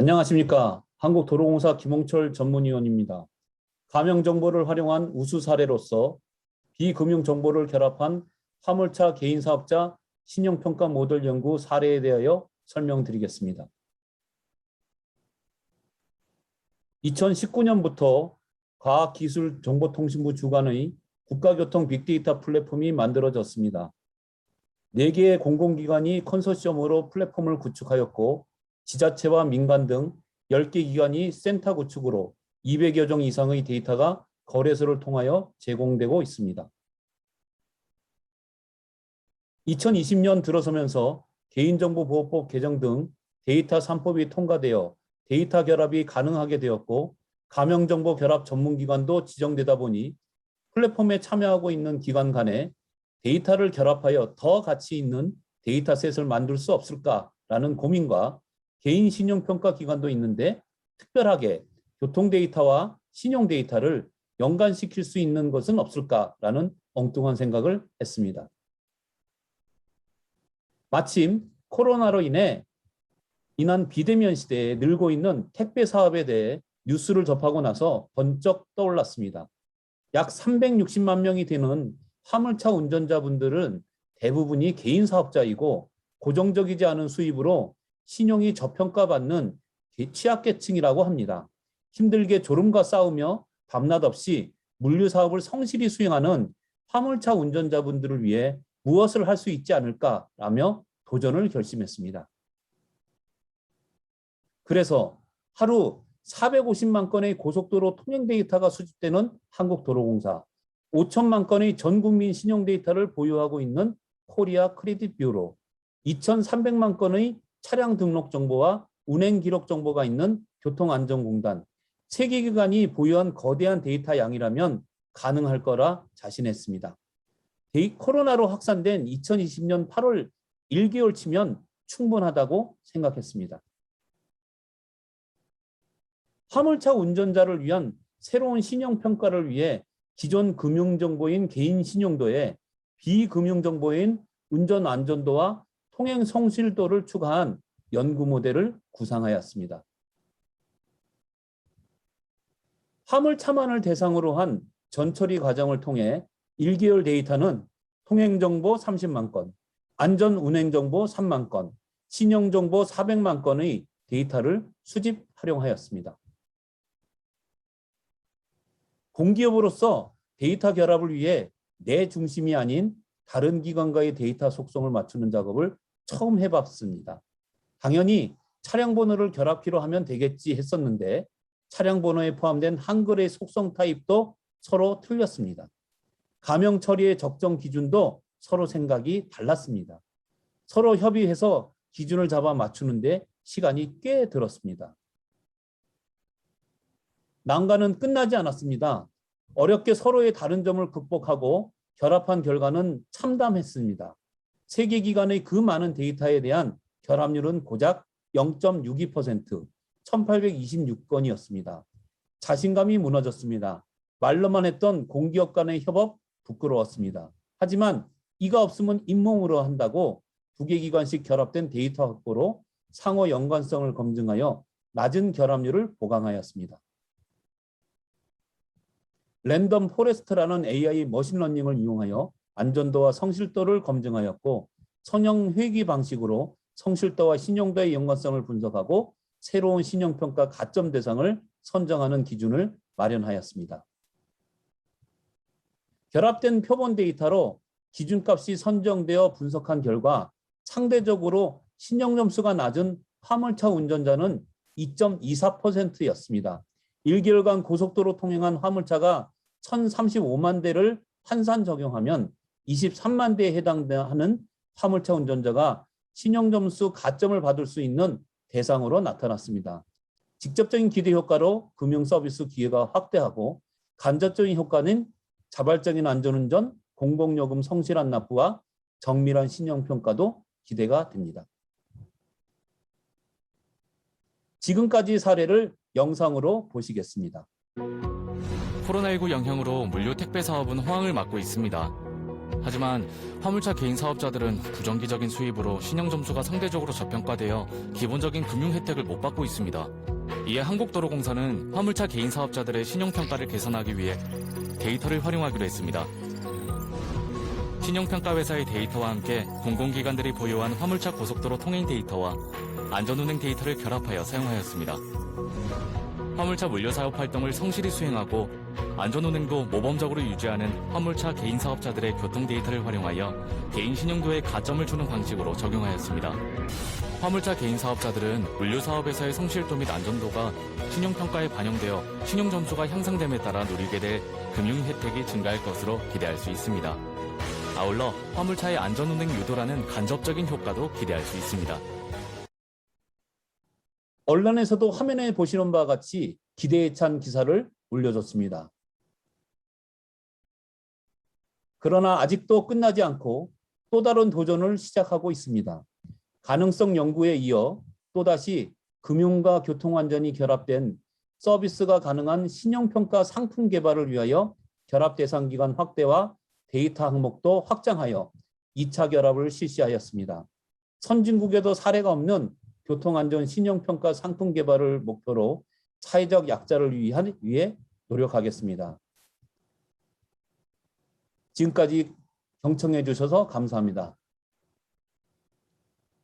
안녕하십니까. 한국도로공사 김홍철 전문위원입니다. 가명 정보를 활용한 우수 사례로서 비금융 정보를 결합한 화물차 개인 사업자 신용평가 모델 연구 사례에 대하여 설명드리겠습니다. 2019년부터 과학기술정보통신부 주관의 국가교통 빅데이터 플랫폼이 만들어졌습니다. 4개의 공공기관이 컨소시엄으로 플랫폼을 구축하였고 지자체와 민간 등 10개 기관이 센터 구축으로 200여 종 이상의 데이터가 거래소를 통하여 제공되고 있습니다. 2020년 들어서면서 개인정보보호법 개정 등 데이터 3법이 통과되어 데이터 결합이 가능하게 되었고 가명정보 결합 전문기관도 지정되다 보니 플랫폼에 참여하고 있는 기관 간에 데이터를 결합하여 더 가치 있는 데이터셋을 만들 수 없을까라는 고민과 개인 신용평가 기관도 있는데 특별하게 교통 데이터와 신용 데이터를 연관시킬 수 있는 것은 없을까라는 엉뚱한 생각을 했습니다. 마침 코로나로 인해 인한 비대면 시대에 늘고 있는 택배 사업에 대해 뉴스를 접하고 나서 번쩍 떠올랐습니다. 약 360만 명이 되는 화물차 운전자분들은 대부분이 개인 사업자이고 고정적이지 않은 수입으로 신용이 저평가받는 취약계층이라고 합니다. 힘들게 졸음과 싸우며 밤낮 없이 물류 사업을 성실히 수행하는 화물차 운전자분들을 위해 무엇을 할 수 있지 않을까라며 도전을 결심했습니다. 그래서 하루 450만 건의 고속도로 통행 데이터가 수집되는 한국도로공사, 5천만 건의 전 국민 신용 데이터를 보유하고 있는 코리아 크레딧 뷰로, 2,300만 건의 차량 등록 정보와 운행 기록 정보가 있는 교통안전공단, 세계 기관이 보유한 거대한 데이터 양이라면 가능할 거라 자신했습니다. 코로나로 확산된 2020년 8월 1개월 치면 충분하다고 생각했습니다. 화물차 운전자를 위한 새로운 신용평가를 위해 기존 금융정보인 개인 신용도에 비금융정보인 운전 안전도와 통행 성실도를 추가한 연구 모델을 구상하였습니다. 화물 차만을 대상으로 한 전처리 과정을 통해 1개월 데이터는 통행정보 30만 건, 안전운행정보 3만 건, 신용정보 400만 건의 데이터를 수집 활용하였습니다. 공기업으로서 데이터 결합을 위해 내 중심이 아닌 다른 기관과의 데이터 속성을 맞추는 작업을 처음 해봤습니다. 당연히 차량 번호를 결합키로 하면 되겠지 했었는데 차량 번호에 포함된 한글의 속성 타입도 서로 틀렸습니다. 가명 처리의 적정 기준도 서로 생각이 달랐습니다. 서로 협의해서 기준을 잡아 맞추는데 시간이 꽤 들었습니다. 난관은 끝나지 않았습니다. 어렵게 서로의 다른 점을 극복하고 결합한 결과는 참담했습니다. 세계 기관의 그 많은 데이터에 대한 결합률은 고작 0.62%, 1826건이었습니다. 자신감이 무너졌습니다. 말로만 했던 공기업 간의 협업 부끄러웠습니다. 하지만 이가 없으면 잇몸으로 한다고 두 개 기관씩 결합된 데이터 확보로 상호 연관성을 검증하여 낮은 결합률을 보강하였습니다. 랜덤 포레스트라는 AI 머신러닝을 이용하여 안전도와 성실도를 검증하였고 선형 회귀 방식으로 성실도와 신용도의 연관성을 분석하고 새로운 신용평가 가점 대상을 선정하는 기준을 마련하였습니다. 결합된 표본 데이터로 기준값이 선정되어 분석한 결과 상대적으로 신용점수가 낮은 화물차 운전자는 2.24%였습니다. 1개월간 고속도로 통행한 화물차가 1035만 대를 환산 적용하면 23만 대에 해당하는 화물차 운전자가 신용점수 가점을 받을 수 있는 대상으로 나타났습니다. 직접적인 기대 효과로 금융 서비스 기회가 확대하고 간접적인 효과는 자발적인 안전운전, 공공요금 성실한 납부와 정밀한 신용평가도 기대가 됩니다. 지금까지 사례를 영상으로 보시겠습니다. 코로나19 영향으로 물류 택배 사업은 호황을 맞고 있습니다. 하지만 화물차 개인 사업자들은 부정기적인 수입으로 신용 점수가 상대적으로 저평가되어 기본적인 금융 혜택을 못 받고 있습니다. 이에 한국도로공사는 화물차 개인 사업자들의 신용평가를 개선하기 위해 데이터를 활용하기로 했습니다. 신용평가 회사의 데이터와 함께 공공기관들이 보유한 화물차 고속도로 통행 데이터와 안전운행 데이터를 결합하여 사용하였습니다. 화물차 물류 사업 활동을 성실히 수행하고 안전운행도 모범적으로 유지하는 화물차 개인 사업자들의 교통 데이터를 활용하여 개인 신용도에 가점을 주는 방식으로 적용하였습니다. 화물차 개인 사업자들은 물류 사업에서의 성실도 및 안전도가 신용평가에 반영되어 신용점수가 향상됨에 따라 누리게 될 금융 혜택이 증가할 것으로 기대할 수 있습니다. 아울러 화물차의 안전운행 유도라는 간접적인 효과도 기대할 수 있습니다. 언론에서도 화면에 보시는 바와 같이 기대에 찬 기사를 올려줬습니다. 그러나 아직도 끝나지 않고 또 다른 도전을 시작하고 있습니다. 가능성 연구에 이어 또다시 금융과 교통안전이 결합된 서비스가 가능한 신용평가 상품 개발을 위하여 결합 대상 기관 확대와 데이터 항목도 확장하여 2차 결합을 실시하였습니다. 선진국에도 사례가 없는 교통안전 신용평가 상품 개발을 목표로 사회적 약자를 위한, 위해 노력하겠습니다. 지금까지 경청해 주셔서 감사합니다.